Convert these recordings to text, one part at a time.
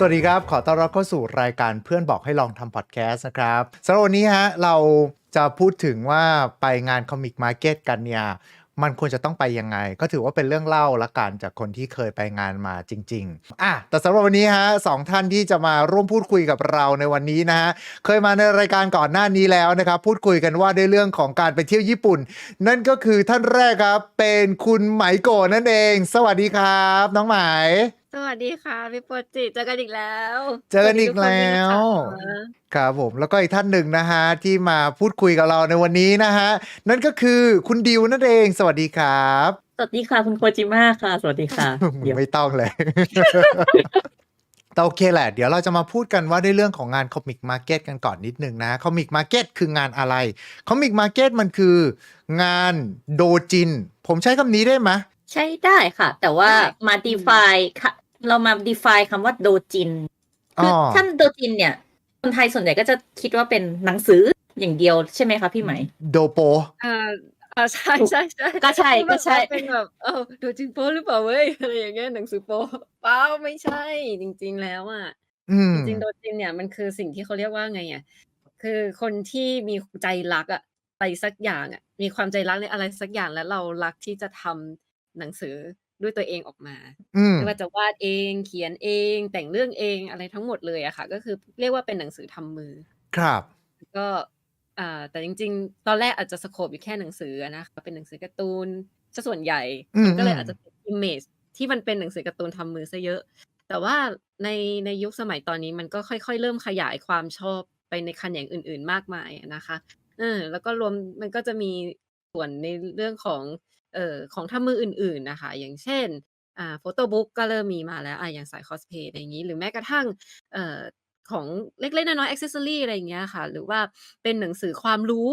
สวัสดีครับ ขอต้อนรับเข้าสู่รายการเพื่อนบอกให้ลองทำพอดแคสต์นะครับสำหรับวันนี้ฮะเราจะพูดถึงว่าไปงานคอมิกมาร์เก็ตกันเนี่ยมันควรจะต้องไปยังไง ก็ถือว่าเป็นเรื่องเล่าละกันจากคนที่เคยไปงานมาจริง ๆ อะ แต่สำหรับวันนี้ฮะสองท่านที่จะมาร่วมพูดคุยกับเราในวันนี้นะฮะ เคยมาในรายการก่อนหน้านี้แล้วนะครับ พูดคุยกันว่าในเรื่องของการไปเที่ยวญี่ปุ่น นั่นก็คือท่านแรกครับ เป็นคุณไหมโกนั่นเอง สวัสดีครับ น้องไหม สวัสดีค่ะพี่โปรจิเจอกันอีกแล้ว เจอกันอีกแล้วสสดีทุกคนด้วยนะคะครับผมแล้วก็อีกท่านหนึ่งนะฮะที่มาพูดคุยกับเราในวันนี้นะฮะนั่นก็คือคุณดิวนั่นเอง สวัสดีครับ สวัสดีค่ะคุณโคจิมะค่ะ สวัสดีค่ะเดี๋ยวไม่ต้องเลยแต่โอเคแหละ เดี๋ยวเราจะมาพูดกันว่าในเรื่องของงานคอมิกมาร์เก็ตกันก่อนนิดนึงนะคอมิกมาร์เก็ตคืองานอะไรคอมิกมาร์เก็ตมันคืองานโดจิน ผมใช้คำนี้ได้ไหม ใช้ได้ค่ะ แต่ว่ามา define ค่ะ เรามา define คำว่าโดจินคืออท่านโดจินเนี่ย คนไทยส่วนใหญ่ก็จะคิดว่าเป็นหนังสืออย่างเดียวใช่ไหมคะพี่ไหม โดโปอ่าอ่าใช่ใช่ใช่ก็ใช่ก็ใช่แบบว่าเป็นแบบเออดูจริงโป๊หรือเปล่าเว้ยอะไรอย่างเงี้ยหนังสือโป๊เปล่าไม่ใช่จริง ๆ แล้วอะอืมจริงๆโดจินเนี่ยมันคือสิ่งที่เขาเรียกว่าไงอะคือคนที่มีใจรักอะอะไรสักอย่างอะมีความใจรักในอะไรสักอย่างแล้วเรารักที่จะทำ หนังสือด้วยตัวเองออกมาอืมไม่ว่าจะวาดเองเขียนเอง แต่งเรื่องเองอะไรทั้งหมดเลยอะค่ะ ก็คือเรียกว่าเป็นหนังสือทำมือ ครับ ก็อ่าแต่จริง ๆ ตอนแรกอาจจะสโคปอยู่แค่หนังสืออะนะคะเป็นหนังสือการ์ตูนซะส่วนใหญ่อืมมันก็เลยอืมอาจจะเป็นอิมเมจที่มันเป็นหนังสือการ์ตูนทำมือซะเยอะ แต่ว่าในในยุคสมัยตอนนี้มันก็ค่อยๆ เริ่มขยายความชอบไปในแขนงอื่น ๆ มากมายอะนะคะเออแล้วก็รวมมันก็จะมี ส่วนในเรื่องของ เอ่อ ของทำมืออื่น ๆนะคะอย่างเช่น อ่าโฟโต้บุ๊กก็เริ่มมีมาแล้วอ่าอย่างสายคอสเพลย์ อะไรอย่างนี้ หรือแม้กระทั่ง เอ่อ ของเล็ก ๆ น้อยๆอ็อกเซสซอรี่อะไรอย่างเงี้ยค่ะ หรือว่าเป็นหนังสือความรู้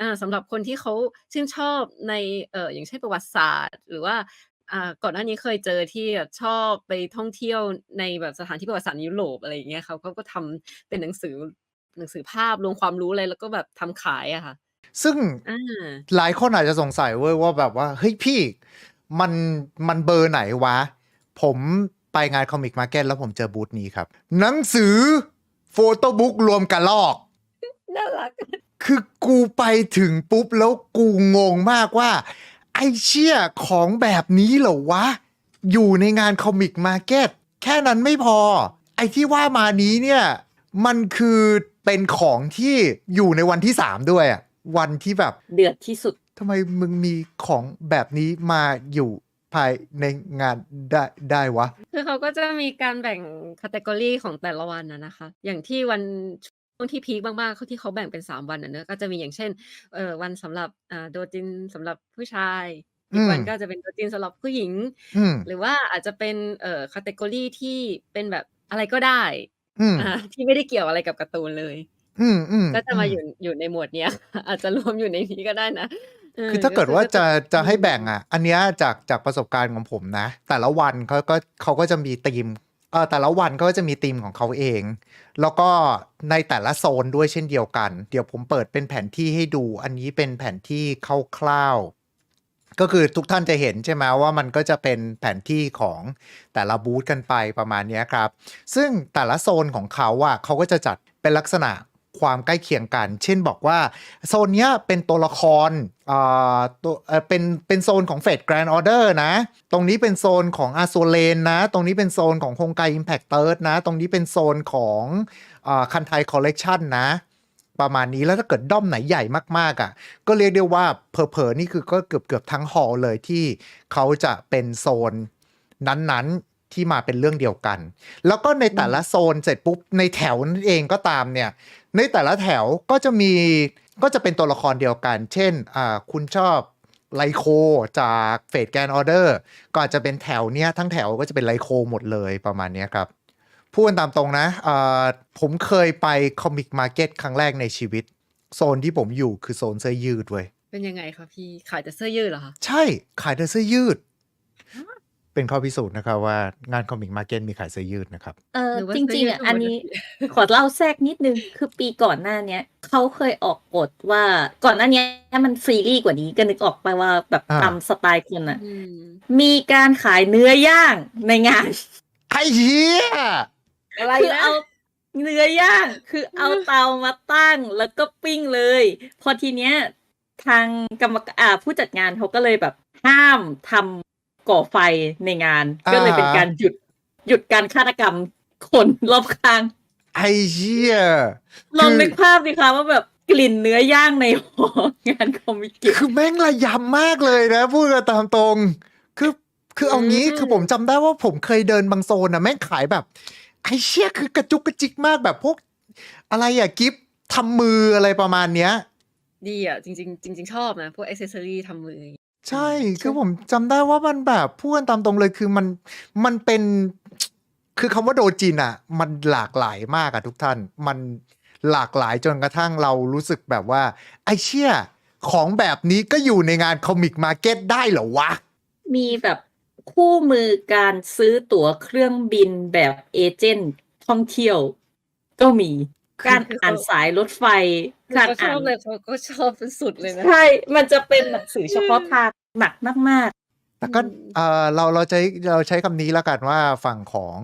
อ่าสำหรับคนที่เขาชื่นชอบใน เอ่อ อย่างเช่น ประวัติศาสตร์ หรือว่า อ่า ก่อนหน้านี้เคยเจอที่แบบชอบไปท่องเที่ยวในแบบสถานที่ประวัติศาสตร์ในยุโรป อะไรอย่างเงี้ย เขาก็ ก็ทำเป็นหนังสือ หนังสือภาพรวมความรู้อะไร แล้วก็แบบทำขายอะค่ะ ซึ่งอ่าหลายคนอาจจะสงสัยเว้ยว่าแบบว่า เฮ้ยพี่ มันมันเบอร์ไหนวะ ผมไปงานคอมิกมาร์เก็ตแล้วผมเจอบูธนี้ครับ หนังสือโฟโต้บุ๊กรวมกันลอกน่ารัก คือกูไปถึงปุ๊บแล้วกูงงมากว่า ไอเชี่ยของแบบนี้เหรอวะ อยู่ในงานคอมิกมาร์เก็ตแค่นั้นไม่พอ ไอที่ว่ามานี้เนี่ย มันคือเป็นของที่อยู่ในวันที่สามด้วยอะ วันที่แบบ เดือดที่สุดทำไมมึงมีของแบบนี้มาอยู่ภายในงานได้ได้วะ คือเขาก็จะมีการแบ่งค a t e g o r y ของแต่ละวันนะนะคะ อย่างที่วันช่วงที่พีคมากๆเขาที่เขาแบ่งเป็น3วันนะเนอะก็จะมีอย่างเช่น เอ่อวันสำหรับอ่าโดจินสำหรับผู้ชายอีกวันอืมก็จะเป็นโดจินสำหรับผู้หญิงอืมหรือว่าอาจจะเป็นเอ่อค a t e g o r y ที่เป็นแบบอะไรก็ได้อืมอ่าที่ไม่ได้เกี่ยวอะไรกับการ์ตูนเลย อืมอืมก็จะมาอยู่อยู่ในหมวดเนี้ย อาจจะรวมอยู่ในนี้ก็ได้นะเคือถ้าเกิดว่าจะจะให้แบ่งอืมอะ อันเนี้ยจากจากประสบการณ์ของผมนะ แต่ละวันเขาก็เขาก็จะมีธีมเออแต่ละวันเขาก็จะมีธีมของเขาเอง แล้วก็ในแต่ละโซนด้วยเช่นเดียวกัน เดี๋ยวผมเปิดเป็นแผนที่ให้ดู อันนี้เป็นแผนที่คร่าวๆก็คือทุกท่านจะเห็นใช่ไหมว่ามันก็จะเป็นแผนที่ของแต่ละบูธกันไปประมาณเนี้ยครับ ซึ่งแต่ละโซนของเขาอะเขาก็จะจัดเป็นลักษณะ ความใกล้เคียงกัน เช่นบอกว่า โซนเนี้ยเป็นตัวละครอ่าตัวเอ่อเป็นเป็นโซนของเฟดแกรนด์ออเดอร์นะ ตรงนี้เป็นโซนของอา z ูเลนนะ ตรงนี้เป็นโซนของโครงการอิมแพ t เติร์ดนะ ตรงนี้เป็นโซนของคันไทคอลเลกชันนะ ประมาณนี้แล้วถ้าเกิดด้อมไหนใหญ่มากๆอะ่ะ ก็เรียกได้ว่าเพอเพอๆนี่คือก็เกือบเกือบทั้งฮอลเลยที่เขาจะเป็นโซนนั้นๆที่มาเป็นเรื่องเดียวกัน แล้วก็ในแต่ละโซนเสร็จปุ๊บในแถวนั่นเองก็ตามเนี่ย ในแต่ละแถวก็จะมีก็จะเป็นตัวละครเดียวกัน เช่นอ่าคุณชอบไลโคจากเฟดแกนออเดอร์ก็อาจจะเป็นแถวเนี้ยทั้งแถวก็จะเป็นไลโคหมดเลยประมาณเนี้ยครับพูดกันตามตรงนะอ่าผมเคยไปคอมิกมาร์เก็ตครั้งแรกในชีวิต โซนที่ผมอยู่คือโซนเสื้อยืดเว้ยเป็นยังไงคะพี่ขายแต่เสื้อยืดเหรอคะใช่ขายแต่เสื้อยืด เป็นข้อพิสูจน์นะครับว่างานคอมิกมาร์เก็ตมีขายเสื้อยืดนะครับ เออหรือว่าจเสื้อริงยืๆดอะธรรมดาอันนี้ ขอเล่าแทรกนิดนึง คือปีก่อนหน้าเนี้ยเขาเคยออกกฎว่าก่อนหน้าเนี้ยมันฟรีลี่กว่านี้ก็นึกออกไปว่าแบบอ่า ตามสไตล์คนอะ อืมมีการขายเนื้อย่างในงาน ไอ้เหี้ยอะไรคือนะเอาเนื้อย่างคือเอาเตามาตั้งแล้วก็ปิ้งเลย พอทีเนี้ย ทางกรรมการอ่าผู้จัดงานเขาก็เลยแบบห้ามทำ ก่อไฟในงานอ่าก็เลยเป็นการหยุดหยุดการฆาตกรรมคนรอบข้างไอ้เชี่ยลองคือนึกภาพดิคะว่าแบบกลิ่นเนื้อย่างในหองานคอมิกิคือแม่งระยำมากเลยนะ พูดกันตามตรง คือคือเอางี้อืมคือผมจำได้ว่าผมเคยเดินบางโซนนะแม่งขายแบบ ไอ้เชี่ยคือกระจุกกระจิกมากแบบพวก อะไรอะกิฟต์ทำมืออะไรประมาณเนี้ย ดีอะ จริง ๆ จริง ๆ ชอบนะ พวกอ c เซสซอรี่ทำมือ ใช่ คือผมจำได้ว่ามันแบบพูดกันตามตรงเลยคือมันมันเป็น คือคำว่าโดจินอะ มันหลากหลายมากอะทุกท่าน มันหลากหลายจนกระทั่งเรารู้สึกแบบว่า ไอ้เชี่ยของแบบนี้ก็อยู่ในงานคอมิกมาร์เก็ตได้เหรอวะ มีแบบคู่มือการซื้อตั๋วเครื่องบินแบบเอเจนต์ท่องเที่ยว ก็มีคือการคืออ่านเขาสายรถไฟ กาการรชอ่าอนบเลยเขาก็ชอบเป็นสุดเลยนะ ใช่ มันจะเป็นหนังสือเฉพาะทาง หนักมากแต่ก็อืมเออเราเราใช้เราใช้คำนี้แล้วกันว่าฝั่งของ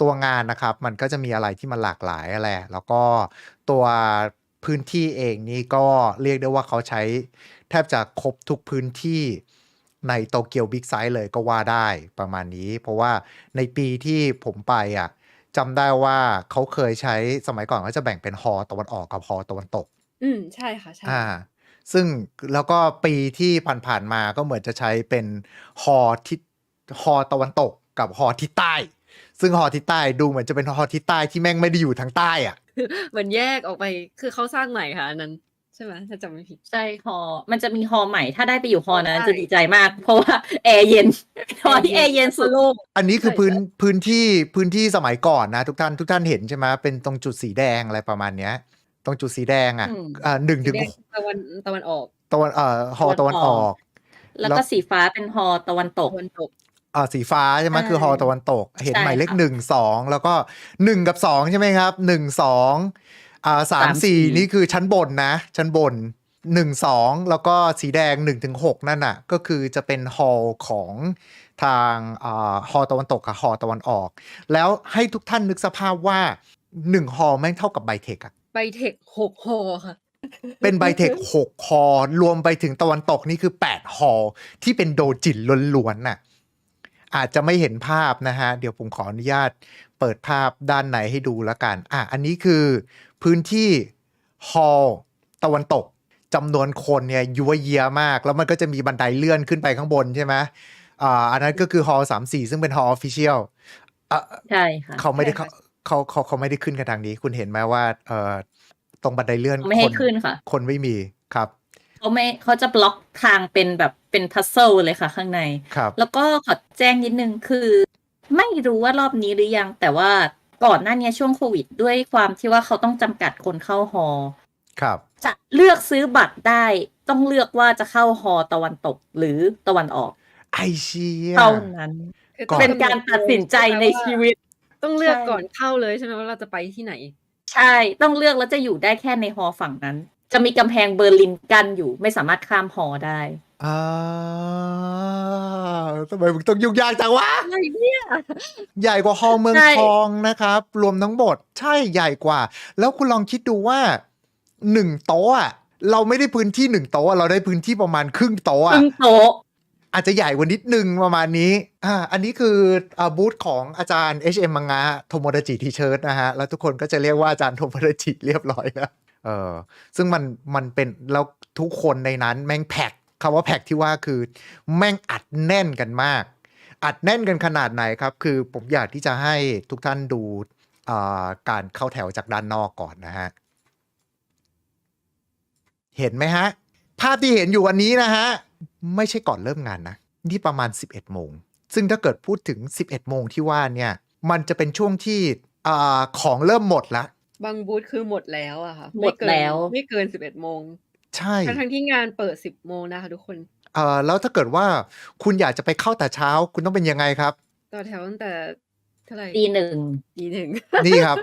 ตัวงานนะครับ มันก็จะมีอะไรที่มันหลากหลายแหละแล้วก็ตัวพื้นที่เองนี่ก็เรียกได้ว่าเขาใช้ แทบจะครบทุกพื้นที่ในโตเกียวบิ๊กไซส์เลยก็ว่าได้ประมาณนี้ เพราะว่าในปีที่ผมไปอะจำได้ว่าเขาเคยใช้สมัยก่อนเขาจะแบ่งเป็นฮอตะวันออกกับฮอตะวันตก อืมใช่ค่ะใช่อ่า ซึ่งแล้วก็ปีที่ผ่านๆมาก็เหมือนจะใช้เป็นฮอทิศฮอตะวันตกกับฮอทิศใต้ ซึ่งฮอทิศใต้ดูเหมือนจะเป็นฮอทิศใต้ที่แม่งไม่ได้อยู่ทางใต้อะเหมือนแยกออกไปคือเขาสร้างใหม่ค่ะอันนั้นใช่ไหมถ้าจำไม่ผิดๆใช่ฮอมันจะมีฮอใหม่ถ้าได้ไปอยู่ฮอนั้นใช่จะดีใจมาก เพราะว่าแอร์เย็นฮอที่แอร์เย็นสุดโลกอันนี้คือใช่พื้นใช่พื้นที่พื้นที่สมัยก่อนนะ ทุกท่านทุกท่านเห็นใช่ไหมเป็นตรงจุดสีแดงอะไรประมาณเนี้ย ตรงจุดสีแดงอะอืมอ่าหนึ่งสีถึงแดงตะวันตะวันออกตะวันเอ่อฮอตะวันออกแล้วแล้วก็สีฟ้าเป็นฮอตะวันตกตะวันตกอ่าสีฟ้าใช่ไหมใช่คือฮอตะวันตก เห็นใช่หมายเลขค่ะหนึ่งสองแล้วก็หนึ่งกับสองใช่ไหมครับหนึ่งสองอ่าสามสามสี่สี่นี่คือชั้นบนนะ ชั้นบนหนึ่งสองแล้วก็สีแดงหนึ่งถึงหกนั่นน่ะ ก็คือจะเป็นฮอลของทางอ่าฮอตะวันตกกับฮอตะวันออก แล้วให้ทุกท่านนึกสภาพว่าหนึ่งฮอลแม่งเท่ากับไบเทคอะ ไปเทคหกฮอค่ะ เป็นไบเทคหกฮอลรวมไปถึงตะวันตกนี่คือแปดฮอลที่เป็นโดจินล้วนๆน่ะ อาจจะไม่เห็นภาพนะฮะ เดี๋ยวผมขออนุญาตเปิดภาพด้านในให้ดูแล้วกัน อะ อันนี้คือพื้นที่ฮอลตะวันตกจำนวนคนเนี่ยยัวเยียมาก แล้วมันก็จะมีบันไดเลื่อนขึ้นไปข้างบนใช่ไหมอ่าอันนั้นก็คือฮอลสามสี่ซึ่งเป็นฮอลออฟฟิเชียลใช่ค่ะเขาไม่ได้ใช่เขาค่ะ เขาเขาเขาไม่ได้ขึ้นกันทางนี้ คุณเห็นไหมว่า เอ่อตรงบันไดเลื่อนไม่ให้คนขึ้นค่ะ คนไม่มีครับเขาไม่เขาจะบล็อกทางเป็นแบบเป็นพัซเซิลเลยค่ะ ข้างในครับ แล้วก็ขอแจ้งนิดนึงคือ ไม่รู้ว่ารอบนี้หรือยัง แต่ว่าก่อนหน้านี้ช่วงโควิด ด้วยความที่ว่าเขาต้องจำกัดคนเข้าฮอลล์ครับ จะเลือกซื้อบัตรได้ต้องเลือกว่าจะเข้าฮอลล์ตะวันตกหรือตะวันออก ไอเชียเท่านั้นคือก่อนเป็นการตัดสินใจในชีวิต ต้องเลือกใช่ ก่อนเข้าเลยใช่ไหมว่าเราจะไปที่ไหน ใช่ ต้องเลือกแล้วจะอยู่ได้แค่ในฮอลล์ฝั่งนั้น จะมีกำแพงเบอร์ลินกั้นอยู่ ไม่สามารถข้ามฮอลล์ได้ อ่าทำไมมึงต้องยุ่งยากจังวะ อะไรเนี่ย ใหญ่กว่าฮอลล์เมืองใช่ ทองนะครับ รวมทั้งหมดใช่ใหญ่กว่า แล้วคุณลองคิดดูว่าหนึ่งโต๊ะอะเราไม่ได้พื้นที่หนึ่งโต๊ะอะเราได้พื้นที่ประมาณครึ่งโต๊ะคอะรึ่งโต๊ะ อาจจะใหญ่กว่านิดนึงประมาณนี้อ่าอันนี้คืออบูธของอาจารย์ HM มังงะโทโมดจิทีเชิร์ตนะฮะ แล้วทุกคนก็จะเรียกว่าอาจารย์โทโมดจิเรียบร้อยแล้วเออซึ่งมันมันเป็นแล้วทุกคนในนั้นแม่งแพ็คคำว่าแพ็คที่ว่าคือ แม่งอัดแน่นกันมาก อัดแน่นกันขนาดไหนครับ คือผมอยากที่จะให้ทุกท่านดูการเข้าแถวจากด้านนอกก่อนนะฮะ เห็นไหมฮะ ภาพที่เห็นอยู่วันนี้นะฮะ ไม่ใช่ก่อนเริ่มงานนะ นี่ประมาณ 11 โมง ซึ่งถ้าเกิดพูดถึง 11 โมงที่ว่าเนี่ย มันจะเป็นช่วงที่อาของเริ่มหมดละ บางบูธคือหมดแล้วอะค่ะหมดแล้ว ไม่เกินสิบเอ็ดโมง ใช่ ทั้งทั้งๆที่งานเปิดสิบโมงนะคะทุกคนเอ่อแล้วถ้าเกิดว่าคุณอยากจะไปเข้าแต่เช้า คุณต้องเป็นยังไงครับ ต่อแถวตั้งแต่เท่าไหร่ตีหนึ่งตีหนึ่งนี่ครับ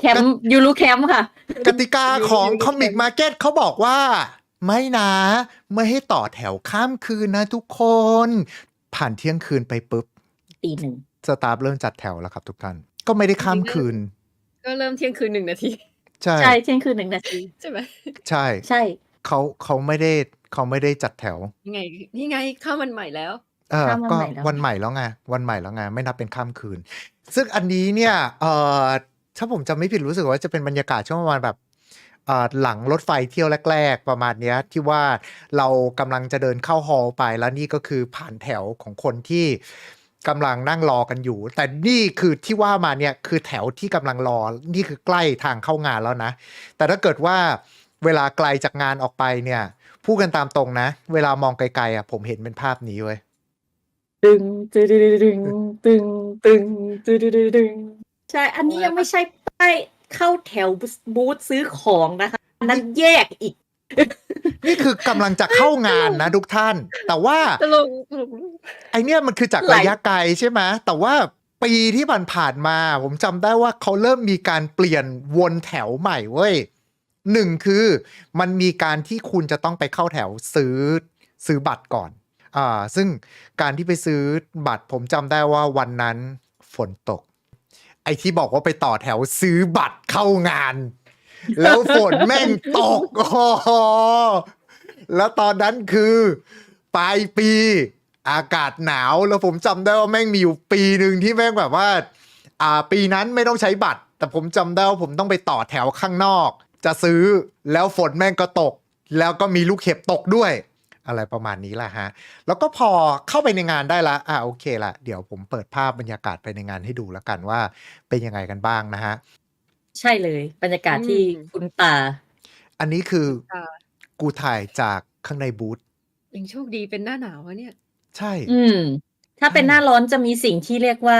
แคมป์ยูรูแคมป์ค่ะ กติกาของอยู่ๆคอมิกมาร์เก็ตเขาบอกว่า ไม่นะ ไม่ให้ต่อแถวข้ามคืนนะทุกคน ผ่านเที่ยงคืนไปปุ๊บตีหนึ่งสตาฟเริ่มจัดแถวแล้วครับทุกท่าน ก็ไม่ได้ข้ามคืน ก็เริ่มเที่ยงคืนหนึ่งนาที ใช่ ใช่เที่ยงคืนหนึ่งนาทีใช่ไหมใช่ ใช่เขาเขาไม่ได้เขาไม่ได้จัดแถว ยังไงนี่ไงข้าวมันใหม่แล้ว เออข้ามวันก็ใหม่แล้ว วันใหม่แล้วไง วันใหม่แล้วไง ไม่นับเป็นข้ามคืน ซึ่งอันนี้เนี่ย เออ ถ้าผมจำไม่ผิดรู้สึกว่าจะเป็นบรรยากาศช่วงประมาณแบบหลังรถไฟเที่ยวแรก ๆ ประมาณนี้ที่ว่าเรากำลังจะเดินเข้าฮอลไปแล้วนี่ก็คือผ่านแถวของคนที่กำลังนั่งรอกันอยู่ แต่นี่คือที่ว่ามาเนี่ยคือแถวที่กำลังรอ นี่คือใกล้ทางเข้างานแล้วนะ แต่ถ้าเกิดว่าเวลาไกลจากงานออกไปเนี่ยพูดกันตามตรงนะ เวลามองไกลๆอะผมเห็นเป็นภาพนี้เว้ยดึงตึงตึงตึงตึงตึง ใช่ อันนี้ยังไม่ใช่ป้ายเข้าแถวบูธซื้อของนะคะอันนั้นแยกอีก นี่คือกำลังจะเข้างานนะทุกท่าน แต่ว่าตลกตลกไอเนี้ยมันคือจากหลายระยะไกลใช่ไหมแต่ว่าปีที่ผ่านผ่านๆมา ผมจำได้ว่าเขาเริ่มมีการเปลี่ยนวนแถวใหม่เว้ยหนึ่งคือมันมีการที่คุณจะต้องไปเข้าแถวซื้อซื้อบัตรก่อน อ่า ซึ่งการที่ไปซื้อบัตรผมจำได้ว่าวันนั้นฝนตก ไอที่บอกว่าไปต่อแถวซื้อบัตรเข้างาน แล้วฝนแม่งตกโอ้แล้วตอนนั้นคือปลายปีอากาศหนาวแล้วผมจำได้ว่าแม่งมีอยู่ปีหนึ่งที่แม่งแบบว่า อ่า ปีนั้นไม่ต้องใช้บัตร แต่ผมจำได้ว่าผมต้องไปต่อแถวข้างนอก จะซื้อแล้วฝนแม่งก็ตก แล้วก็มีลูกเห็บตกด้วย อะไรประมาณนี้แหละฮะ แล้วก็พอเข้าไปในงานได้ละอ่าโอเคละเดี๋ยวผมเปิดภาพบรรยากาศไปในงานให้ดูแล้วกันว่าเป็นยังไงกันบ้างนะฮะ ใช่เลย บรรยากาศที่คุณตา อันนี้คืออ่ากูถ่ายจากข้างในบูธยังโชคดีเป็นหน้าหนาววะเนี่ย ใช่ อืม ถ้าเป็นหน้าร้อนจะมีสิ่งที่เรียกว่า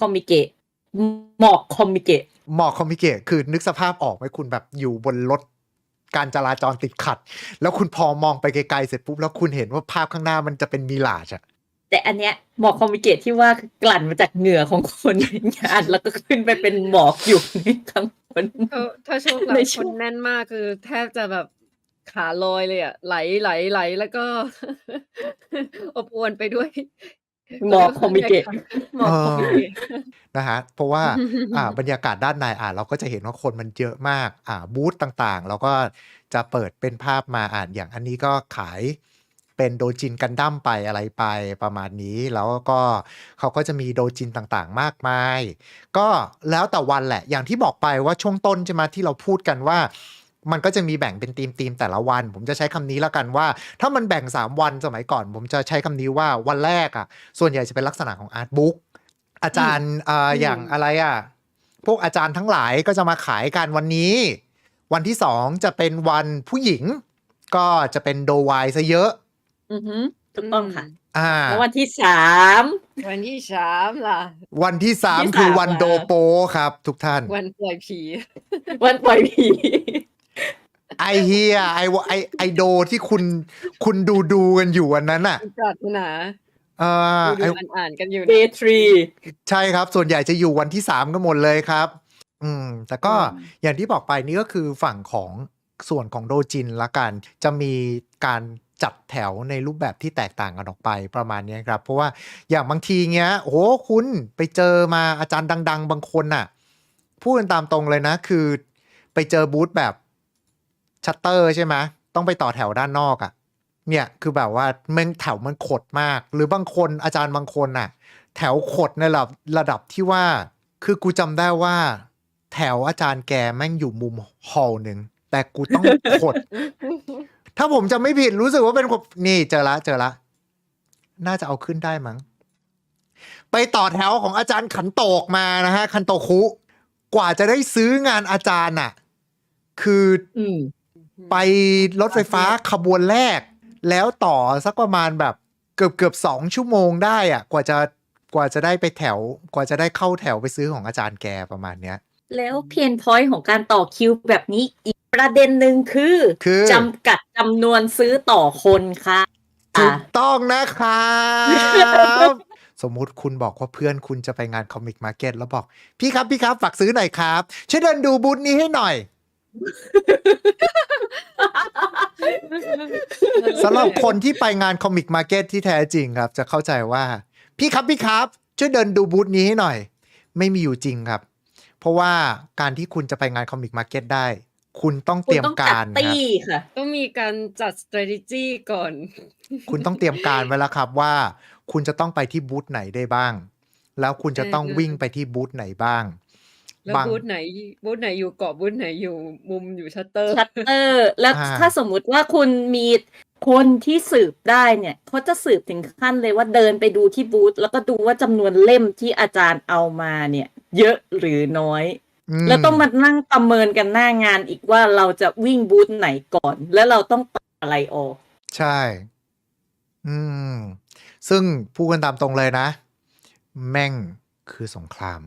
คอมิเกะหมอกคอมิเกะ หมอกคอมมิเกะคือนึกสภาพออกไหมคุณแบบอยู่บนรถ การจราจรติดขัด แล้วคุณพอมองไปไกลๆเสร็จปุ๊บแล้วคุณเห็นว่าภาพข้างหน้ามันจะเป็นมีลาจอะแต่อันเนี้ยหมอกคอมิเกะที่ว่าคือกลั่นมาจากเหงื่อของคนในงาน แล้วก็ขึ้นไปเป็นหมอกอยู่ในข้างบนถ้าถ้าโชคเราในคช่วงนแน่นมากคือ แทบจะแบบขาลอยเลยอะไหลไหลไหลแล้วก็ อบอวนไปด้วย หมอกคอมิเกะหมอกคอมิเกะนะฮะเพราะว่าอ่าบรรยากาศด้านในอ่าเราก็จะเห็นว่าคนมันเยอะมากอ่าบูธต่างๆ เราก็จะเปิดเป็นภาพมาอ่านอย่างอันนี้ก็ขายเป็นโดจินกันดั้มไปอะไรไปประมาณนี้ แล้วก็เขาก็จะมีโดจินต่างๆ มากมาย ก็แล้วแต่วันแหละอย่างที่บอกไปว่าช่วงต้นใช่ไหมที่เราพูดกันว่า มันก็จะมีแบ่งเป็นทีมทีมๆแต่ละวัน ผมจะใช้คำนี้แล้วกันว่า ถ้ามันแบ่ง 3 วันสมัยก่อน ผมจะใช้คำนี้ว่าวันแรกอะ ส่วนใหญ่จะเป็นลักษณะของอาร์ตบุ๊กอาจารย์เอ่ออมอย่างอะไรอะ พวกอาจารย์ทั้งหลายก็จะมาขายกันวันนี้ วันที่สองจะเป็นวันผู้หญิง ก็จะเป็นโดวายซะเยอะอือหือถูกต้องค่ะอ่าแล้ววันที่สามวันที่สามล่ะ วันที่สามที่สามคือวันล่ะโดโปครับ ทุกท่าน วันปล่อยผี วันปล่อยผี ไอเฮียไอวไอไอโดที่คุณคุณดูดูกันอยู่วันนั้นอะปรารถนาเออดูไอดูอ่านๆกันอยู่เดนะทรีใช่ครับ ส่วนใหญ่จะอยู่วันที่สามกันหมดเลยครับ อืม แต่ก็อืมอย่างที่บอกไปนี่ก็คือฝั่งของส่วนของโดจินละกัน จะมีการจัดแถวในรูปแบบที่แตกต่างกันออกไปประมาณเนี้ยครับ เพราะว่าอย่างบางทีเงี้ยโอ้โหคุณไปเจอมาอาจารย์ดัง ๆ บางคนน่ะ พูดกันตามตรงเลยนะ คือ ไปเจอบูธแบบ ชัตเตอร์ใช่ไหมต้องไปต่อแถวด้านนอกอะ่ะ เนี่ยคือแบบว่ามันแถวมันขดมาก หรือบางคนอาจารย์บางคนน่ะ แถวขดในระดับระดับที่ว่า คือกูจำได้ว่า แถวอาจารย์แกแม่งอยู่มุมฮอลล์หนึ่งแต่กูต้องขด ถ้าผมจะไม่ผิดรู้สึกว่าเป็นคนนี่เจอละเจอละ น่าจะเอาขึ้นได้มั้ง ไปต่อแถวของอาจารย์ขันโตกมานะฮะคันโตคุ กว่าจะได้ซื้องานอาจารย์อะ คืออืม ไปรถไฟฟ้าขบวนแรก แล้วต่อสักประมาณแบบเกือบเกือบสองชั่วโมงได้อะ กว่าจะกว่าจะได้ไปแถว กว่าจะได้เข้าแถวไปซื้อของอาจารย์แกประมาณเนี้ย แล้วเพนพอยต์ของการต่อคิวแบบนี้อีกประเด็นหนึ่งคือคือจำกัดจำนวนซื้อต่อคนค่ะถูกต้องนะครับสมมุติคุณบอกว่าเพื่อนคุณจะไปงานคอมิกมาร์เก็ตแล้วบอก พี่ครับ พี่ครับ ฝากซื้อหน่อยครับช่วยเดินดูบูธนี้ให้หน่อย สำหรับคนที่ไปงานคอมิกมาร์เก็ตที่แท้จริงครับ จะเข้าใจว่า พี่ครับพี่ครับ ช่วยเดินดูบูธนี้ให้หน่อย ไม่มีอยู่จริงครับ เพราะว่าการที่คุณจะไปงานคอมิกมาร์เก็ตได้ คุณต้องเตคุณรียมต้องจักาดรครับตี้ค่ะต้องมีการจัด strategy ก่อน คุณต้องเตรียมการไว้แล้วครับว่า คุณจะต้องไปที่บูธไหนได้บ้าง แล้วคุณจะต้องเออวิ่งไปที่บูธไหนบ้าง แล้วบางบูธไหนบูธไหนอยู่เกาะบูธไหนอยู่มุมอยู่ชัตเตอร์ชัตเตอร์แล้วอ่าถ้าสมมุติว่าคุณมีคนที่สืบได้เนี่ยเขาจะสืบถึงขั้นเลยว่าเดินไปดูที่บูธแล้วก็ดูว่าจำนวนเล่มที่อาจารย์เอามาเนี่ย เยอะหรือน้อยมแล้วต้องมานั่งประเมินกันหน้างานอีกว่าเราจะวิ่งบูธไหนก่อน แล้วเราต้องตัดอะไรออก ใช่ อืม ซึ่งพูดกันตามตรงเลยนะ แม่งคือสงคราม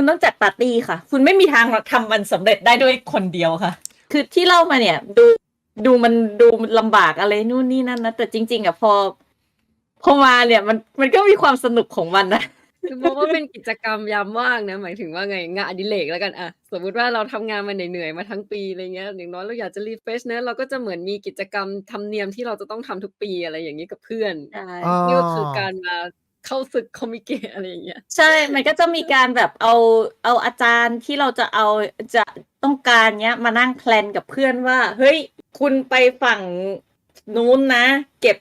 คุณต้องจัดปาร์ตี้ค่ะ คุณไม่มีทางทำมันสำเร็จได้ด้วยคนเดียวค่ะ คือที่เล่ามาเนี่ย ดูดูมันดูลำบากอะไรนู่นนี่นั่นนะแต่จริง ๆอะพอ พอมาเนี่ย มันมันก็มีความสนุกของมันนะคือมองว่าเป็นกิจกรรมยามว่างนะหมายถึงว่าไงงานอดิเรกแล้วกันอะสมมุติว่าเราทำงานมาเหนื่อยๆมาทั้งปีอะไรเงี้ยอย่างน้อยเราอยากจะรีเฟรชเนะเราก็จะเหมือนมีกิจกรรมธรรมเนียมที่เราจะต้องทำทุกปีอะไรอย่างนี้กับเพื่อน ใช่อ๋อนี่ก็คือการมา เข้าศึกคอมิเกะอะไรอย่างเงี้ยใช่ มันก็จะมีการแบบเอาเอาอาจารย์ที่เราจะเอาจะต้องการเนี้ย มานั่งแพลนกับเพื่อนว่า เฮ้ย คุณไปฝั่งนู้นนะ เก็บ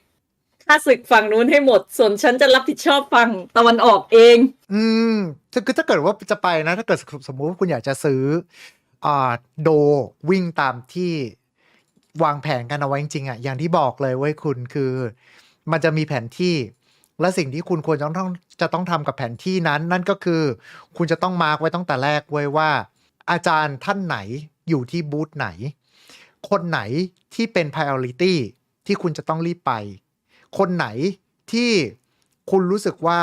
ค่าศึกฝั่งนู้นให้หมด ส่วนฉันจะรับผิดชอบฝั่งตะวันออกเอง อืมถ้าคือถ้าเกิดว่าจะไปนะ ถ้าเกิดสมมุติว่าคุณอยากจะซื้ออ่าโดวิ่งตามที่วางแผนกันเอาไว้จริงๆอะอย่างที่บอกเลยเว้ยคุณคือ มันจะมีแผนที่ และสิ่งที่คุณควรจะต้องจะต้องทำกับแผนที่นั้น นั่นก็คือ คุณจะต้องมาร์กไว้ตั้งแต่แรกไว้ว่า อาจารย์ท่านไหนอยู่ที่บูธไหน คนไหนที่เป็น priority ที่คุณจะต้องรีบไป คนไหนที่คุณรู้สึกว่า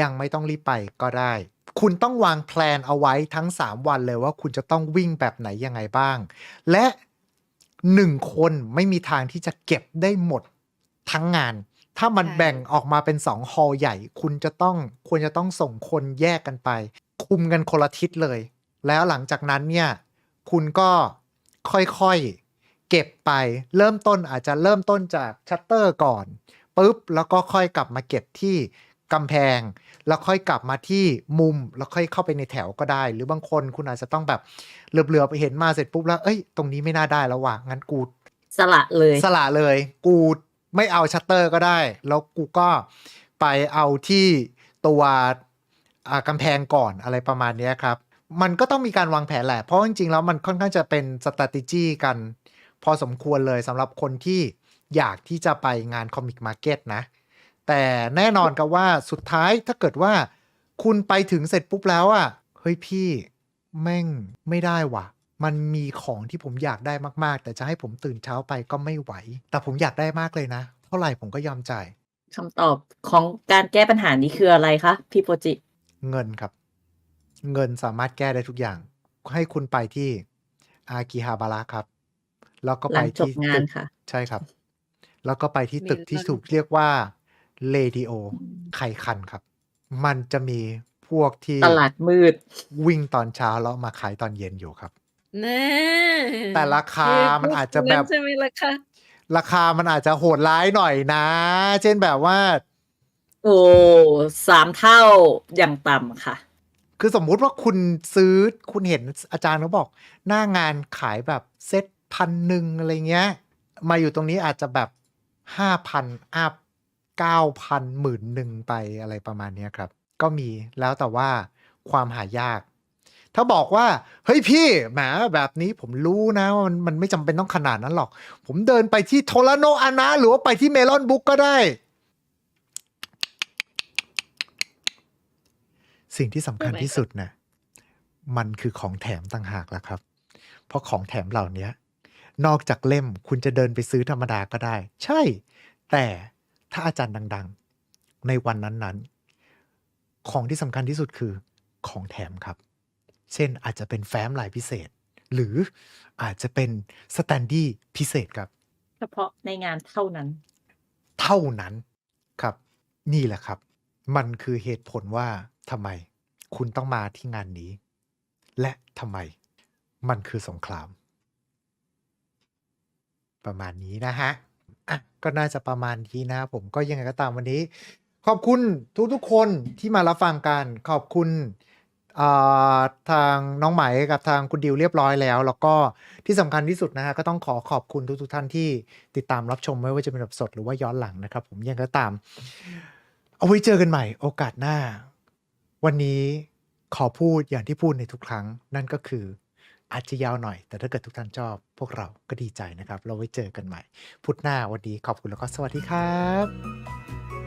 ยังไม่ต้องรีบไปก็ได้ คุณต้องวางแพลนเอาไว้ทั้ง 3 วันเลยว่าคุณจะต้องวิ่งแบบไหนยังไงบ้าง และหนึ่งคนไม่มีทางที่จะเก็บได้หมดทั้งงาน ถ้ามันใช่แบ่งออกมาเป็นสองฮอลล์ใหญ่ คุณจะต้องควรจะต้องส่งคนแยกกันไป คุมกันคนละทิศเลย แล้วหลังจากนั้นเนี่ย คุณก็ค่อยๆ เก็บไป เริ่มต้นอาจจะเริ่มต้นจากชัตเตอร์ก่อนปุ๊บแล้วก็ค่อยกลับมาเก็บที่กำแพง แล้วค่อยกลับมาที่มุม แล้วค่อยเข้าไปในแถวก็ได้ หรือบางคนคุณอาจจะต้องแบบเหลือบๆไปเห็นมาเสร็จปุ๊บแล้วเอ้ยตรงนี้ไม่น่าได้แล้วว่ะงั้นกูสละเลย สละเลย กู ไม่เอาชัตเตอร์ก็ได้ แล้วกูก็ไปเอาที่ตัวอ่ากำแพงก่อนอะไรประมาณนี้ครับ มันก็ต้องมีการวางแผนแหละ เพราะจริงๆแล้วมันค่อนข้างจะเป็น strategy กัน พอสมควรเลยสำหรับคนที่อยากที่จะไปงานคอมิกมาร์เก็ตนะ แต่แน่นอนกับว่าสุดท้ายถ้าเกิดว่า คุณไปถึงเสร็จปุ๊บแล้วอะ่ะ เฮ้ยพี่แม่งไม่ได้ว่ะ มันมีของที่ผมอยากได้มากๆ แต่จะให้ผมตื่นเช้าไปก็ไม่ไหว แต่ผมอยากได้มากเลยนะ เท่าไหร่ผมก็ยอมจ่ายคำตอบของการแก้ปัญหานี้คืออะไรคะพี่โปจิ เงินครับ เงินสามารถแก้ได้ทุกอย่าง ให้คุณไปที่อากิฮาบาระครับ แล้วก็หไปลังจบที่งานตึกค่ะ ใช่ครับ แล้วก็ไปที่ตึกที่เมลอนถูกเรียกว่าเรดิโอไคคันครับ มันจะมีพวกที่ตลาดมืด วิ่งตอนเช้าแล้วมาขายตอนเย็นอยู่ครับ แน่แต่ราคามันอาจจะแบบใช่ไหมล่ะคะราคามันอาจจะโหดร้ายหน่อยนะ เช่นแบบว่า โอ้สามเท่าอย่างต่ำค่ะ คือสมมุติว่าคุณซื้อคุณเห็นอาจารย์เขาบอก หน้างานขายแบบเซ็ตพันหนึ่งอะไรเงี้ย มาอยู่ตรงนี้อาจจะแบบห้าพันอัพเก้าพันหมื่นหนึ่งไปอะไรประมาณเนี้ยครับ ก็มีแล้วแต่ว่าความหายาก ถ้าบอกว่าเฮ้ยพี่แหมแบบนี้ผมรู้นะว่ามันมันไม่จำเป็นต้องขนาดนั้นหรอก ผมเดินไปที่โทรโนอานะหรือว่าไปที่เมลอนบุ๊กก็ได้ สิ่งที่สำคัญที่สุดนะมันคือของแถมต่างหากล่ะครับ เพราะของแถมเหล่านี้นอกจากเล่มคุณจะเดินไปซื้อธรรมดาก็ได้ ใช่ แต่ถ้าอาจารย์ดัง ๆ ในวันนั้นๆ ของที่สำคัญที่สุดคือของแถมครับ เช่นอาจจะเป็นแฟ้มลายพิเศษ หรืออาจจะเป็นสแตนดี้พิเศษครับ เฉพาะในงานเท่านั้น เท่านั้นครับ นี่แหละครับ มันคือเหตุผลว่าทำไม คุณต้องมาที่งานนี้ และทำไม มันคือสงคราม ประมาณนี้นะฮะอะก็น่าจะประมาณนี้นะ ผมก็ยังไงก็ตามวันนี้ ขอบคุณทุกๆคนที่มารับฟังกันขอบคุณอ่า ทางน้องไหมกับทางคุณดิวเรียบร้อยแล้ว แล้วก็ที่สำคัญที่สุดนะฮะก็ต้องขอขอบคุณทุกๆท่านที่ติดตามรับชมไม่ว่าจะเป็นแบบสดหรือว่าย้อนหลังนะครับ ผมยังก็ตาม เอาไว้เจอกันใหม่ โอกาสหน้า วันนี้ขอพูดอย่างที่พูดในทุกครั้ง นั่นก็คืออาจจะยาวหน่อย แต่ถ้าเกิดทุกท่านชอบ พวกเราก็ดีใจนะครับ เราไว้เจอกันใหม่ พุธหน้าวันนี้ขอบคุณแล้วก็สวัสดีครับ